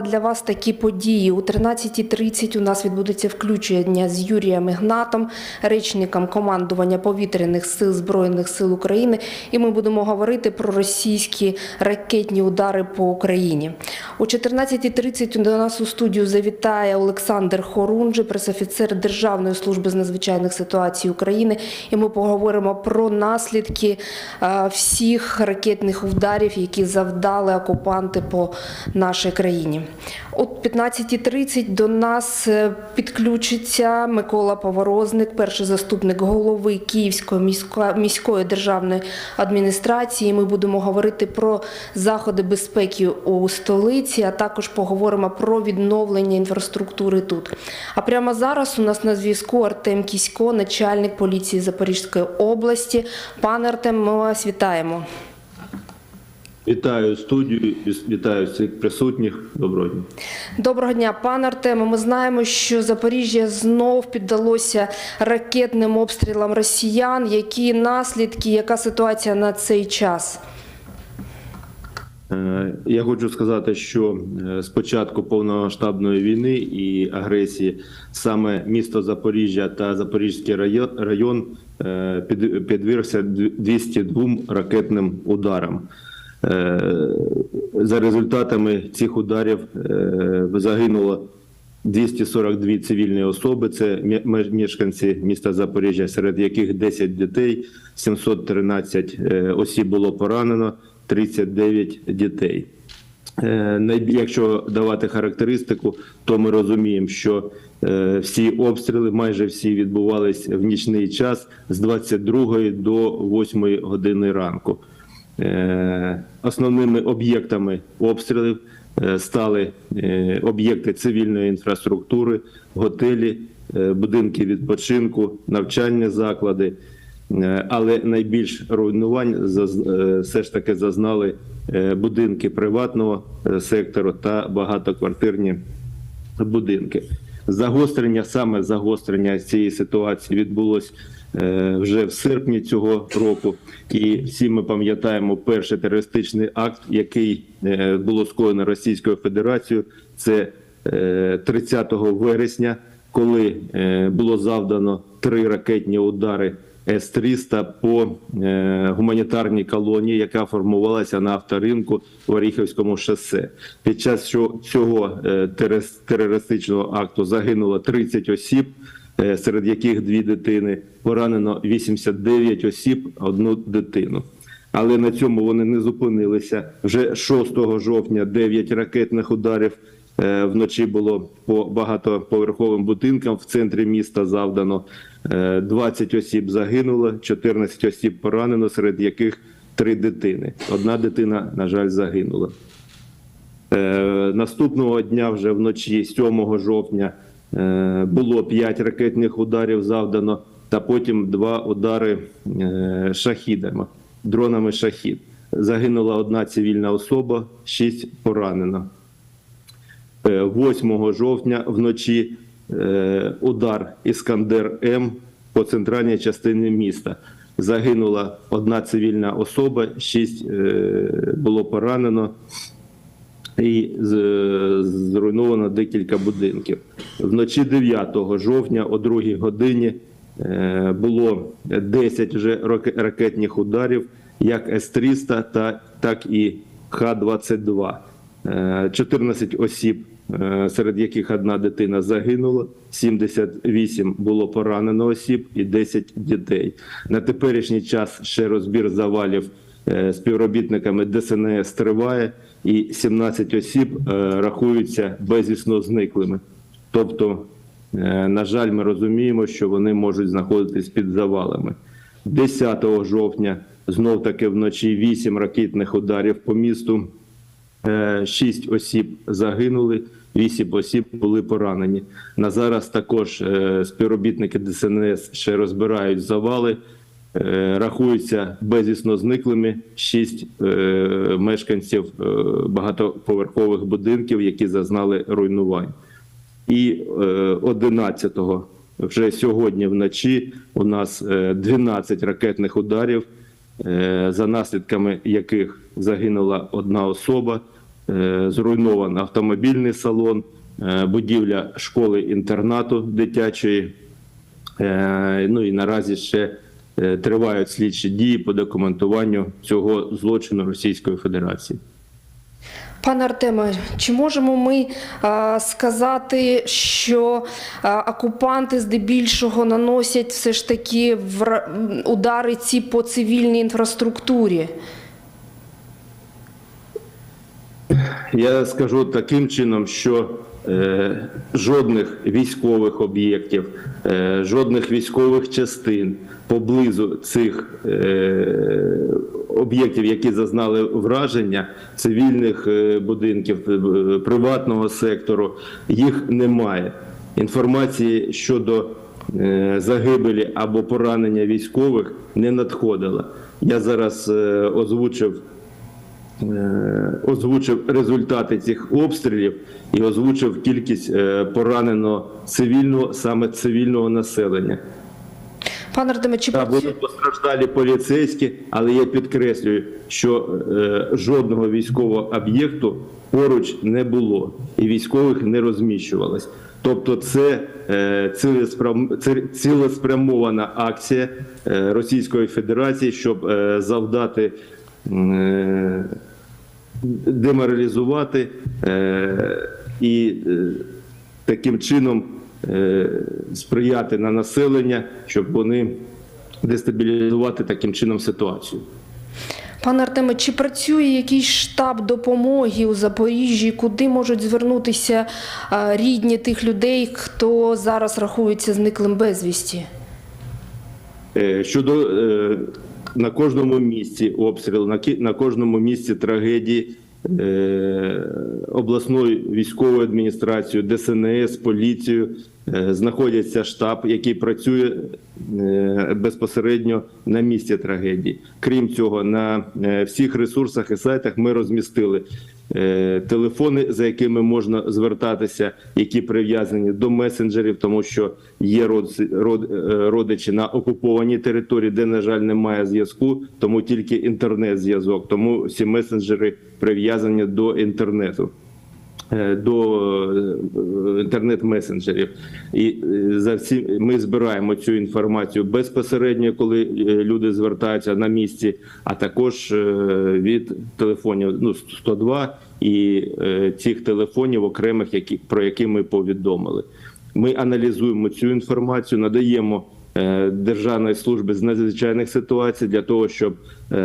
Для вас такі події у 13.30 у нас відбудеться включення з Юрієм Ігнатом, речником командування повітряних сил збройних сил України. І ми будемо говорити про російські ракетні удари по Україні. У 14.30 до нас у студію завітає Олександр Хорунжий, пресофіцер Державної служби з надзвичайних ситуацій України. І ми поговоримо про наслідки е, всіх ракетних ударів, які завдали окупанти по нашій країні. О 15.30 до нас е, підключиться Микола Поворозник, перший заступник голови Київської міської, міської державної адміністрації. Ми будемо говорити про заходи безпеки у столиці, а також поговоримо про відновлення інфраструктури тут. А прямо зараз у нас на зв'язку Артем Кісько, начальник поліції Запорізької області. Пане Артем, ми вас вітаємо. Вітаю студію, вітаю всіх присутніх. Доброго дня. Доброго дня, пане Артеме. Ми знаємо, що Запоріжжя знов піддалося ракетним обстрілам росіян. Які наслідки, яка ситуація на цей час? Е, Я хочу сказати, що е, з початку повномасштабної війни і агресії саме місто Запоріжжя та Запорізький район, е, під- підвергся 202 ракетним ударам. Е, За результатами цих ударів е, загинуло 242 цивільні особи. Це мешканці міста Запоріжжя, серед яких 10 дітей, 713 е, осіб було поранено, 39 дітей. Якщо давати характеристику, то ми розуміємо, що всі обстріли, майже всі відбувались в нічний час з 22 до 8 години ранку. Е, Основними об'єктами обстрілів е, стали е, об'єкти цивільної інфраструктури, готелі, будинки відпочинку, навчальні заклади. Але найбільш руйнувань все ж таки зазнали будинки приватного сектору та багатоквартирні будинки. Загострення, саме загострення цієї ситуації відбулось вже в серпні цього року. І всі ми пам'ятаємо перший терористичний акт, який е, було скоєно Російською Федерацією. Це е, 30 вересня, коли е, було завдано три ракетні удари С-300 по е, гуманітарній колонії, яка формувалася на авторинку в Оріхівському шосе. Під час цього- е, терористичного акту загинуло 30 осіб, е, серед яких дві дитини, поранено 89 осіб, одну дитину. Але на цьому вони не зупинилися. Вже 6 жовтня 9 ракетних ударів Е, Вночі було по багатоповерховим будинкам в центрі міста завдано. Е, 20 осіб загинуло, 14 осіб поранено, серед яких три дитини. Одна дитина, на жаль, загинула. Е, Наступного дня, вже вночі, 7 жовтня, е, було 5 ракетних ударів завдано, та потім два удари е, шахідами, дронами шахід. Загинула одна цивільна особа, 6 поранено. Е, 8 жовтня вночі е, удар Іскандер М по центральній частині міста. Загинула одна цивільна особа, шість е, було поранено і зруйновано декілька будинків. Вночі 9 жовтня о 2 годині е, було 10 вже раке- ракетних ударів, як С-300, так і Х-22. Е, 14 осіб, е, серед яких одна дитина загинула, 78 було поранено осіб і 10 дітей. На теперішній час ще розбір завалів е, співробітниками ДСНС триває, і 17 осіб е, рахуються безвісно зниклими. Тобто, е, на жаль, ми розуміємо, що вони можуть знаходитись під завалами. 10 жовтня знов таки вночі 8 ракетних ударів по місту. Е, Шість осіб загинули, вісім осіб були поранені. На зараз також е, співробітники ДСНС ще розбирають завали, е, рахуються безвісно зниклими шість е, мешканців е, багатоповерхових будинків, які зазнали руйнувань. І е, 11-го, вже сьогодні вночі, у нас е, 12 ракетних ударів, е, за наслідками яких загинула одна особа, е, зруйновано автомобільний салон, е, будівля школи-інтернату дитячої. Е, Ну і наразі ще е, тривають слідчі дії по документуванню цього злочину Російської Федерації. Пане Артеме, чи можемо ми а, сказати, що а, окупанти здебільшого наносять все ж таки м, удари ці по цивільній інфраструктурі? Я скажу таким чином, що е, жодних військових об'єктів, е, жодних військових частин поблизу цих е, об'єктів, які зазнали враження, цивільних е, будинків, е, приватного сектору, їх немає. Інформації щодо е, загибелі або поранення військових не надходила. Я зараз озвучив озвучив результати цих обстрілів і озвучив кількість пораненого цивільного саме цивільного населення. Пане Артеме, чи Та працює... будуть постраждалі поліцейські, але я підкреслюю, що е, жодного військового об'єкту поруч не було і військових не розміщувалось. Тобто, це е, цілеспрямована акція е, Російської Федерації, щоб е, завдати е, деморалізувати е, і е, таким чином сприяти на населення, щоб вони дестабілізувати таким чином ситуацію. Пане Артеме, чи працює якийсь штаб допомоги у Запоріжжі, куди можуть звернутися рідні тих людей, хто зараз рахується зниклим безвісті? Е, Щодо е, на кожному місці обстріл, на кожному місці трагедії е, обласною військовою адміністрацією, ДСНС, поліцією знаходяться штаб, який працює е, безпосередньо на місці трагедії. Крім цього, на е, всіх ресурсах і сайтах ми розмістили е, телефони, за якими можна звертатися, які прив'язані до месенджерів, тому що є е, родичі на окупованій території, де, на жаль, немає зв'язку, тому тільки інтернет-зв'язок. Тому всі месенджери прив'язані до інтернету. Е, До е, інтернет-месенджерів, і е, за всі ми збираємо цю інформацію безпосередньо, коли люди звертаються на місці, а також від телефонів ну 102 і цих телефонів окремих, які про які ми повідомили. Ми аналізуємо цю інформацію, надаємо Державної служби з надзвичайних ситуацій для того, щоб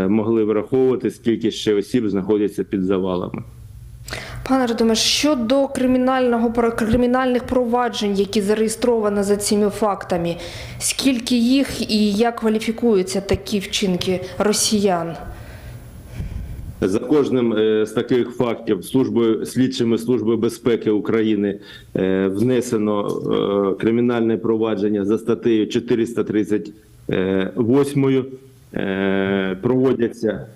могли враховувати скільки ще осіб знаходяться під завалами. Пане Радоме, щодо кримінального кримінальних проваджень, які зареєстровані за цими фактами, скільки їх і як кваліфікуються такі вчинки росіян? За кожним е, з таких фактів службою слідчими служби безпеки України е, внесено е, кримінальне провадження за статтею 438. Е, Проводяться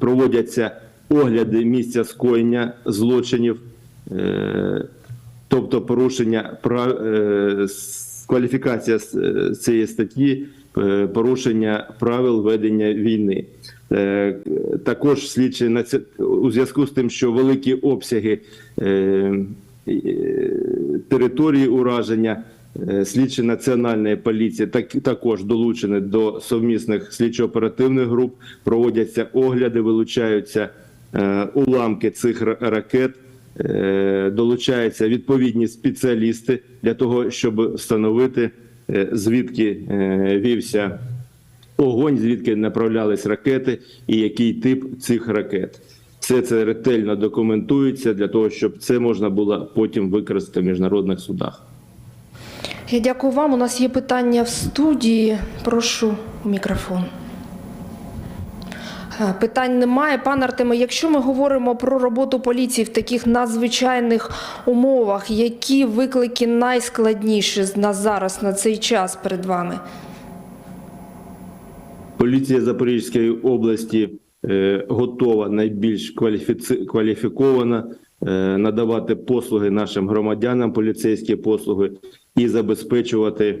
проводяться огляди місця скоєння злочинів, е, тобто порушення е, кваліфікація е, цієї статті порушення правил ведення війни. Також слідчі наці- у зв'язку з тим, що великі обсяги території ураження. Слідчі національної поліції так також долучені до совмісних слідчо-оперативних груп. Проводяться огляди, вилучаються уламки цих ракет. Е, Долучаються відповідні спеціалісти для того, щоб встановити е, звідки е, вівся огонь, звідки направлялись ракети і який тип цих ракет. Все це ретельно документується для того, щоб це можна було потім використати в міжнародних судах. Я дякую вам. У нас є питання в студії. Прошу мікрофон. Е, Питань немає. Пане Артеме, якщо ми говоримо про роботу поліції в таких надзвичайних умовах, які виклики найскладніші з нас зараз на цей час перед вами? Поліція Запорізької області е, готова найбільш кваліфікована е, надавати послуги нашим громадянам, поліцейські послуги і забезпечувати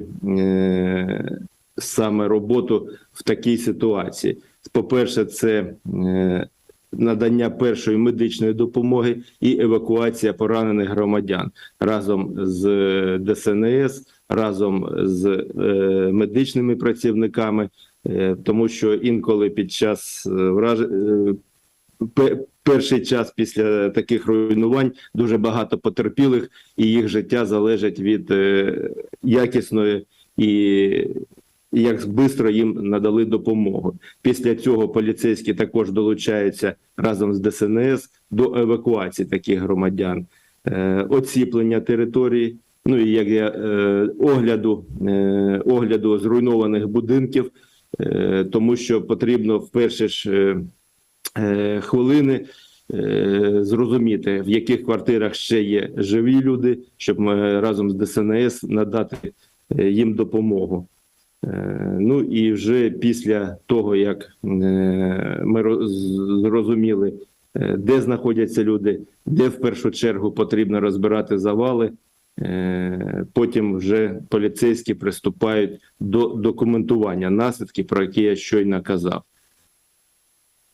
саме роботу в такій ситуації. По-перше, це е, надання першої медичної допомоги і евакуація поранених громадян разом з е, ДСНС, разом з е, медичними працівниками, тому що інколи під час враж... перший час після таких руйнувань дуже багато потерпілих, і їх життя залежить від якісної і і як швидко їм надали допомогу. Після цього поліцейські також долучаються разом з ДСНС до евакуації таких громадян, е, оціплення території. Ну і як я е, огляду, е, огляду зруйнованих будинків, тому що потрібно в перші ж хвилини зрозуміти, в яких квартирах ще є живі люди, щоб ми разом з ДСНС надати їм допомогу. Е, Ну і вже після того, як е, ми роз- зрозуміли, е, де знаходяться люди, де в першу чергу потрібно розбирати завали, потім вже поліцейські приступають до документування наслідків, про які я щойно казав.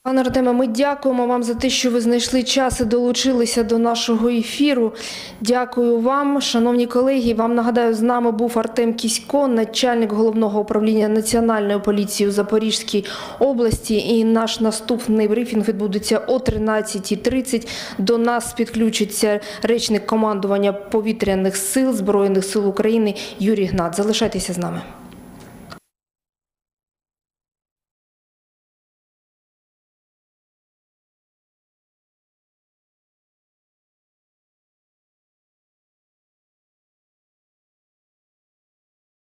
Пане Артеме, ми дякуємо вам за те, що ви знайшли час і долучилися до нашого ефіру. Дякую вам, шановні колеги. Вам нагадаю, з нами був Артем Кісько, начальник головного управління Національної поліції у Запорізькій області. І наш наступний брифінг відбудеться о 13.30. До нас підключиться речник командування повітряних сил Збройних сил України Юрій Гнат. Залишайтеся з нами.